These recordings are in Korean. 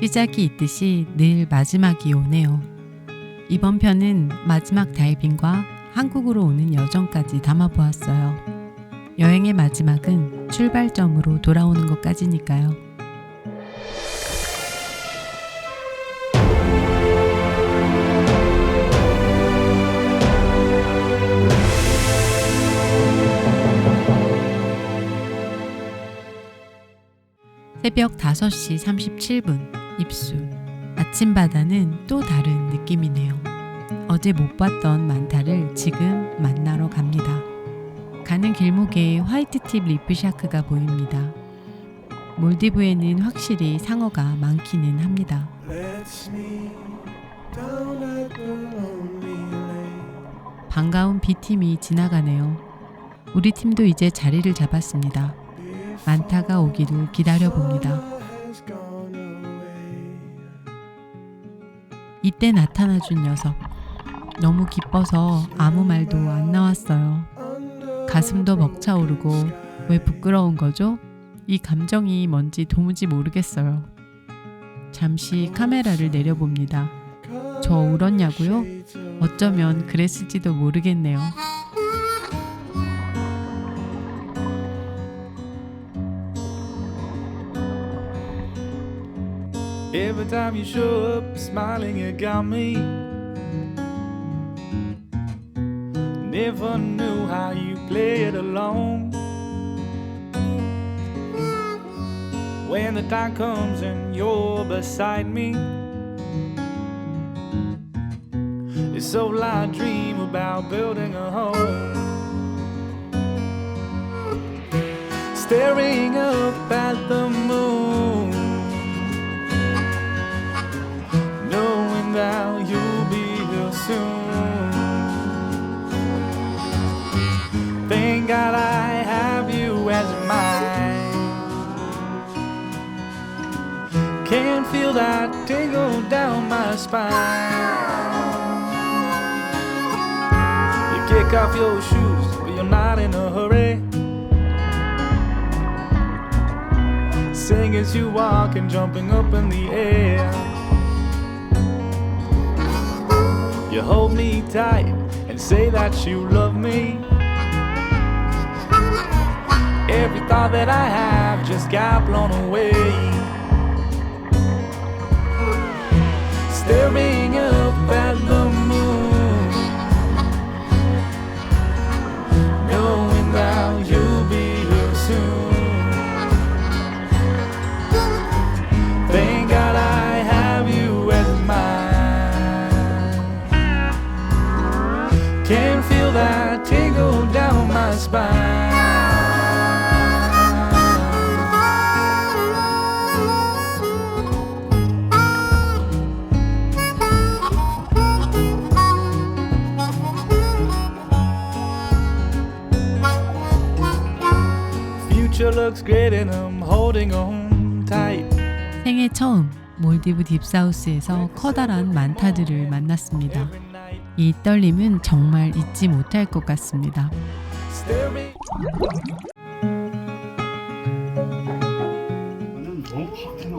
시작이 있듯이 늘 마지막이 오네요. 이번 편은 마지막 다이빙과 한국으로 오는 여정까지 담아보았어요. 여행의 마지막은 출발점으로 돌아오는 것까지니까요. 새벽 5시 37분 입수. 아침 바다는 또 다른 느낌이네요. 어제 못 봤던 만타를 지금 만나러 갑니다. 가는 길목에 화이트팁 리프샤크가 보입니다. 몰디브에는 확실히 상어가 많기는 합니다. 반가운 B팀이 지나가네요. 우리 팀도 이제 자리를 잡았습니다. 만타가 오기를 기다려 봅니다. 이때 나타나준 녀석. 너무 기뻐서 아무 말도 안 나왔어요. 가슴도 벅차오르고 왜 부끄러운 거죠? 이 감정이 뭔지 도무지 모르겠어요. 잠시 카메라를 내려봅니다. 저 울었냐고요? 어쩌면 그랬을지도 모르겠네요. Every time you show up smiling, you got me. Never knew how you played along. When the time comes and you're beside me, it's all I dream about building a home. Staring up at the moon Thank God I have you as mine. Can feel that tingle down my spine. You kick off your shoes, but you're not in a hurry. Sing as you walk and jumping up in the air. You hold me tight and say that you love me. Thought that I have just got blown away. Staring Future looks great and I'm holding on tight. 생애 처음 몰디브 딥사우스에서 커다란 만타들을 만났습니다. 이 떨림은 정말 잊지 못할 것 같습니다. staring.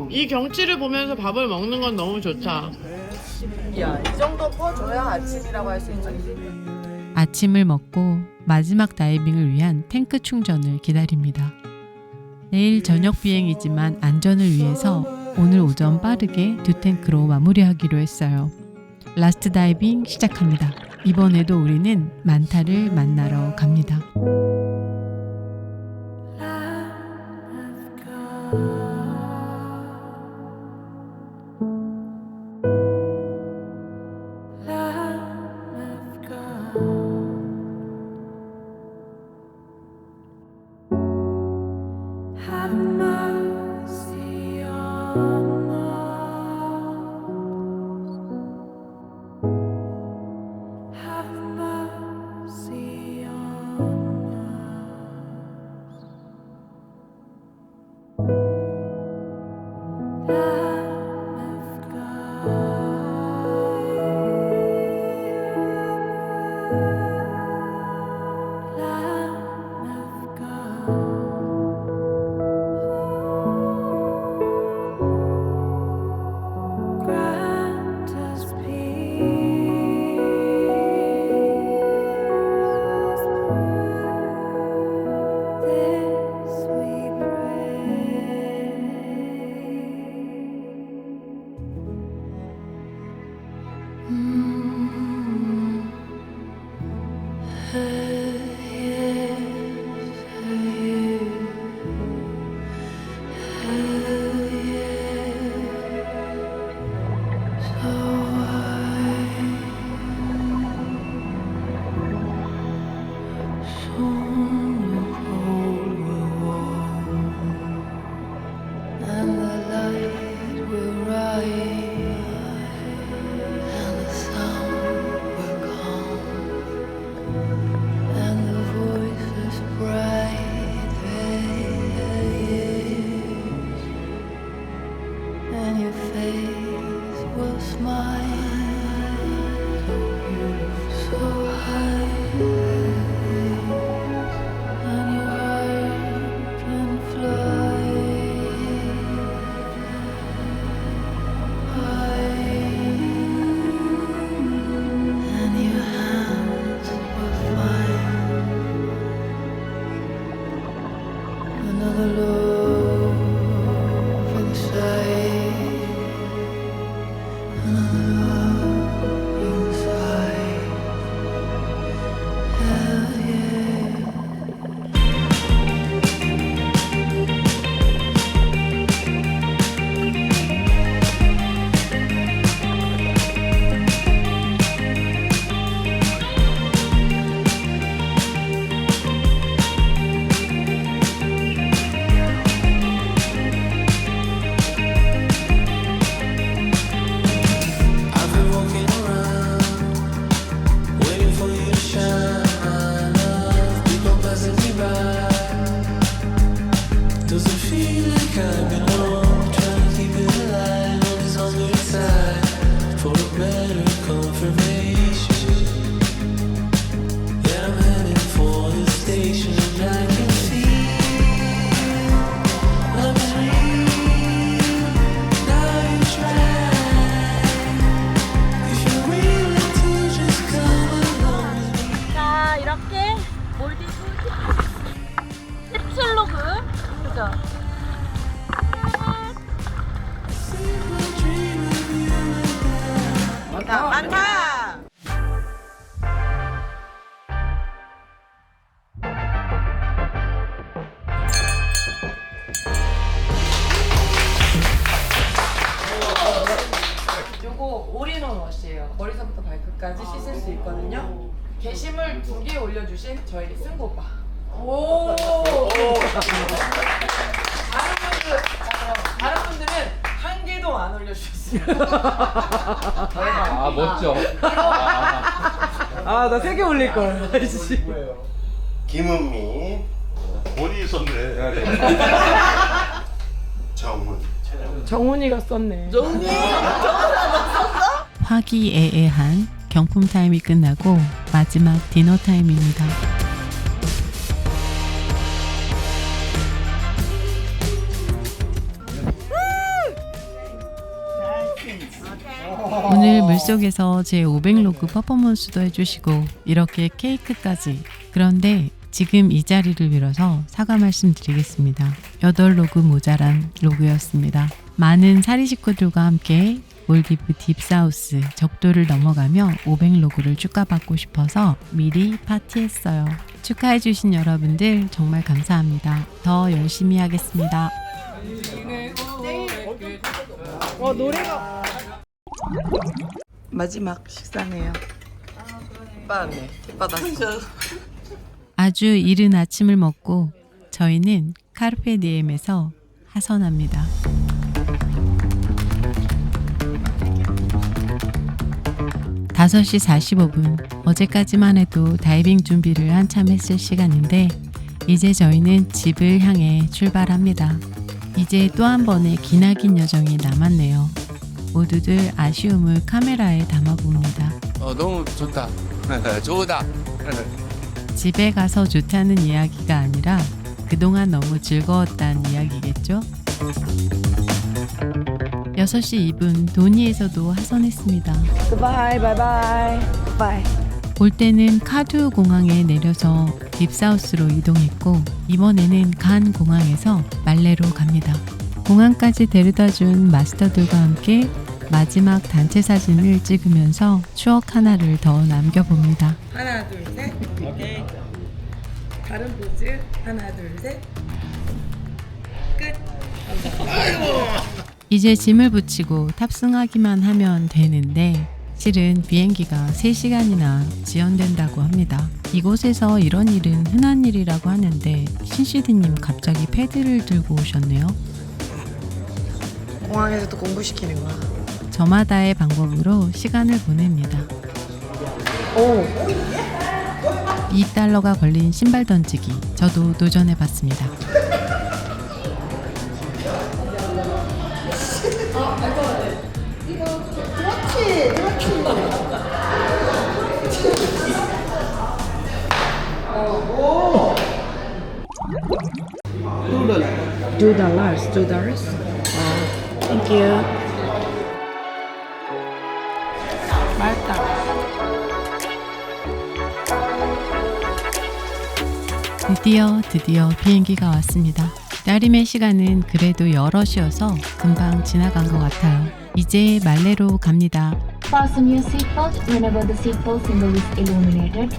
이 경치를 보면서 밥을 먹는 건 너무 좋다. 야, 이 정도 퍼줘야 아침이라고 할 수 있죠. 아침을 먹고 마지막 다이빙을 위한 탱크 충전을 기다립니다. 내일 저녁 비행이지만 안전을 위해서 오늘 오전 빠르게 두 탱크로 마무리하기로 했어요. 라스트 다이빙 시작합니다. 이번에도 우리는 만타를 만나러 갑니다. 요거 올인원 워시예요. 머리서부터 발끝까지 씻을 수 있거든요. 게시물 두 개 올려주신 저희 승고 오빠. 오. 다른 분들 다른 분들은 한 개도 안 올려주셨어요. 아 멋져. 아 나 세 개 올릴 걸. 김은미. 본인이 썼네. 정훈. 정훈이가 썼네. 화기애애한 경품 타임이 끝나고 마지막 디너 타임입니다. 오늘 물속에서 제 500로그 퍼포먼스도 해주시고 이렇게 케이크까지 그런데 지금 이 자리를 빌어서 사과 말씀드리겠습니다. 8 로그 모자란 로그였습니다. 많은 사리 식구들과 함께 몰디브 딥사우스 적도를 넘어가며 500로그를 축하받고 싶어서 미리 파티했어요. 축하해주신 여러분들 정말 감사합니다. 더 열심히 하겠습니다. 어 노래가 마지막 식사네요 빠네 받았어 아주 이른 아침을 먹고 저희는 카르페 디엠에서 하선합니다. 다섯 시 45분 어제까지만 해도 다이빙 준비를 한참 했을 시간인데 이제 저희는 집을 향해 출발합니다. 이제 또 한 번의 기나긴 여정이 남았네요. 모두들 아쉬움을 카메라에 담아봅니다. 어 너무 좋다. 좋다. 집에 가서 좋다는 이야기가 아니라 그동안 너무 즐거웠다는 이야기겠죠? 6시 2분 도니에서도 하선했습니다. 바이 바이 바이 바이. 올 때는 카두 공항에 내려서 립사우스로 이동했고 이번에는 간 공항에서 말레로 갑니다. 공항까지 데려다 준 마스터들과 함께 마지막 단체 사진을 찍으면서 추억 하나를 더 남겨봅니다. 하나 둘 셋. 오케이. 다른 포즈 하나 둘 셋. 끝. 이 제 짐을 붙이고 탑승하기만 하면 되는데 실은 비행기가 3시간이나 지연된다고 합니다. 이곳에서 이런 일은 흔한 일이라고 하는데 신시드님 갑자기 패드를 들고 오셨네요. 공항에서도 공부시키는 거야. 저마다의 방법으로 시간을 보냅니다. 오. 2달러가 걸린 신발 던지기 저도 도전해 봤습니다. Two dollars, two dollars. 어, thank you. 맛있다. 드디어 드디어 비행기가 왔습니다. 기다림의 시간은 그래도 여럿이어서 금방 지나간 것 같아요. 이제 말레로 갑니다. Fasten your seatbelt whenever the seatbelt symbol is illuminated.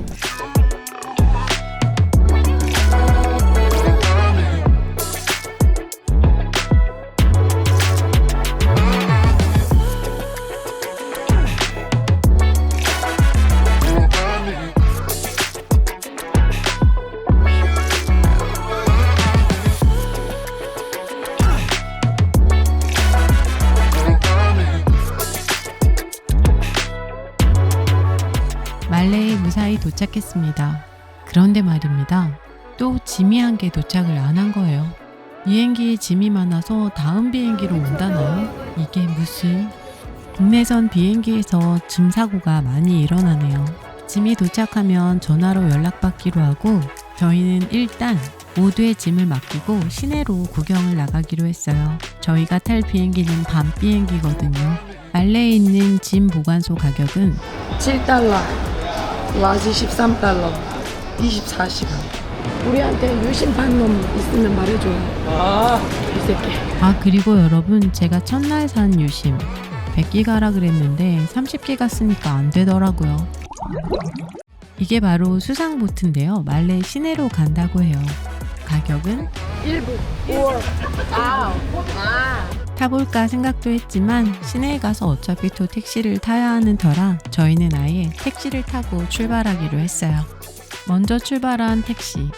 도착했습니다. 그런데 말입니다. 또 짐이 한 개 도착을 안 한 거예요. 비행기에 짐이 많아서 다음 비행기로 온다나요? 이게 무슨... 국내선 비행기에서 짐 사고가 많이 일어나네요. 짐이 도착하면 전화로 연락받기로 하고 저희는 일단 모두의 짐을 맡기고 시내로 구경을 나가기로 했어요. 저희가 탈 비행기는 밤 비행기거든요. 말레에 있는 짐 보관소 가격은 7달러. 라지 13달러. 24시간. 우리한테 유심판 놈 있으면 말해줘. 아, 이 새끼. 아 그리고 여러분 제가 첫날 산 유심 100기가라 그랬는데 30기가 쓰니까 안 되더라고요. 이게 바로 수상 보트인데요. 말레 시내로 간다고 해요. 가격은 1부. 우와. 아, 아. 타볼까 생각도 했지만 시내에 가서 어차피 또 택시를 타야 하는 터라 저희는 아예 택시를 타고 출발하기로 했어요. 먼저 출발한 택시.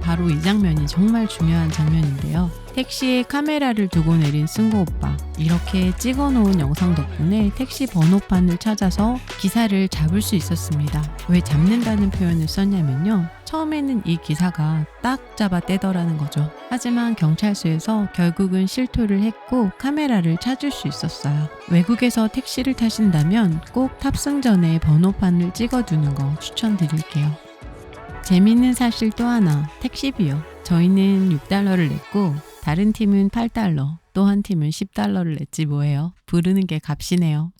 바로 이 장면이 정말 중요한 장면인데요. 택시에 카메라를 두고 내린 승고 오빠. 이렇게 찍어 놓은 영상 덕분에 택시 번호판을 찾아서 기사를 잡을 수 있었습니다. 왜 잡는다는 표현을 썼냐면요. 처음에는 이 기사가 딱 잡아 떼더라는 거죠. 하지만 경찰서에서 결국은 실토를 했고 카메라를 찾을 수 있었어요. 외국에서 택시를 타신다면 꼭 탑승 전에 번호판을 찍어 두는 거 추천드릴게요. 재밌는 사실 또 하나, 택시비요. 저희는 6달러를 냈고, 다른 팀은 8달러, 또 한 팀은 10달러를 냈지 뭐예요. 부르는 게 값이네요.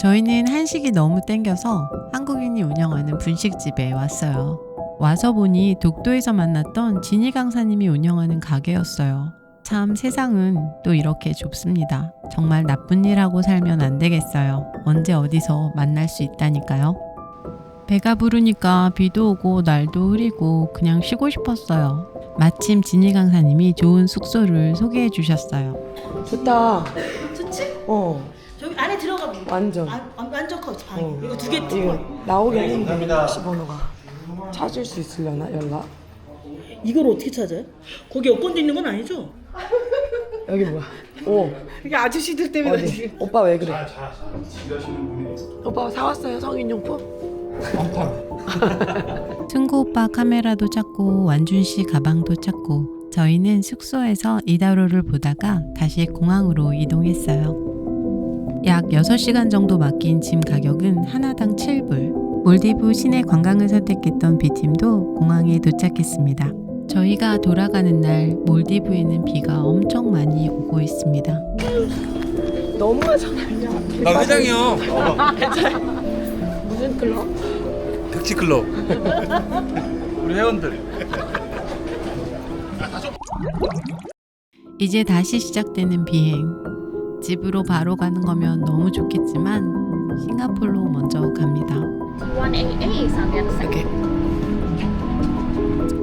저희는 한식이 너무 땡겨서 한국인이 운영하는 분식집에 왔어요. 와서 보니 독도에서 만났던 진희 강사님이 운영하는 가게였어요. 참 세상은 또 이렇게 좁습니다. 정말 나쁜 일하고 살면 안 되겠어요. 언제 어디서 만날 수 있다니까요. 배가 부르니까 비도 오고 날도 흐리고 그냥 쉬고 싶었어요. 마침 진희 강사님이 좋은 숙소를 소개해 주셨어요. 좋다. 좋지? 어, 저기 안에 들어가 봐. 완전. 아, 아, 완전 커 방이. 어. 이거 두개 뜯고. 지금 나오긴 했는데 택시 번호가 찾을 수 있으려나 연락? 이걸 어떻게 찾아요? 거기 여권도 있는 건 아니죠? 여기 뭐야? 오 이게 아저씨들 때문에 어디? 오빠 왜 그래? 오빠 사왔어요 성인용품? 승구 오빠 카메라도 찾고 완준 씨 가방도 찾고 저희는 숙소에서 이다로를 보다가 다시 공항으로 이동했어요. 약 6시간 정도 맡긴 짐 가격은 하나당 7불. 몰디브 시내 관광을 선택했던 B팀도 공항에 도착했습니다. 저희가 돌아가는 날 몰디브에는 비가 엄청 많이 오고 있습니다. 너무하잖아요. 나 회장이요. 무슨 클럽? 택시 클럽. 우리 회원들. 이제 다시 시작되는 비행. 집으로 바로 가는 거면 너무 좋겠지만 싱가폴로 먼저 갑니다. 1AA 상경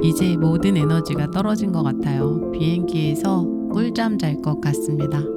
이제 모든 에너지가 떨어진 것 같아요. 비행기에서 꿀잠 잘 것 같습니다.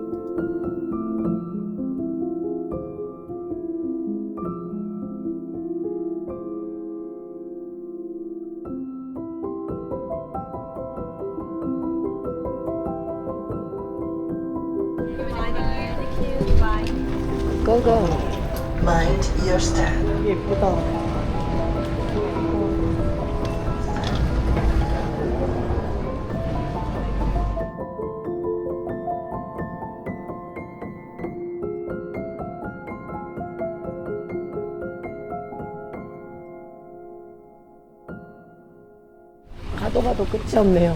가도 가도 끝이 없네요.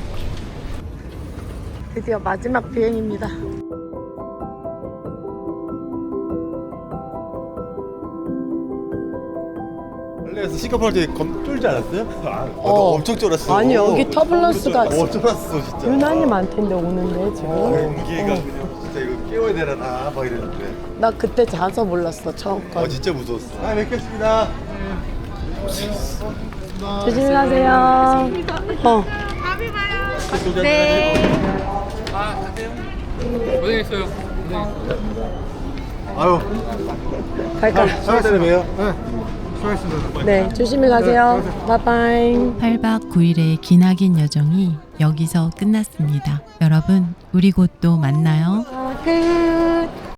드디어 마지막 비행입니다. 원래에서 싱가포르 때검 쫄지 않았어요? 아, 나도 어. 엄청 쫄았어. 아니, 여기 터뷸런스가 어, 쫄았어 진짜. 유난히 많던데 오는데 지금. 어, 공기가 어. 그냥 진짜 이거 깨워야 되나 막 이랬는데. 나 그때 자서 몰랐어 처음 거. 아 진짜 무서웠어. 아 뵙겠습니다. 조심히 가세요. 어. 고생했어요. 아유, 갈까? 사갈 때는 봬요. 네, 조심히 가세요. 바이바이. 8박 9일의 기나긴 여정이 여기서 끝났습니다. 여러분, 우리 곧 또 만나요. 끝.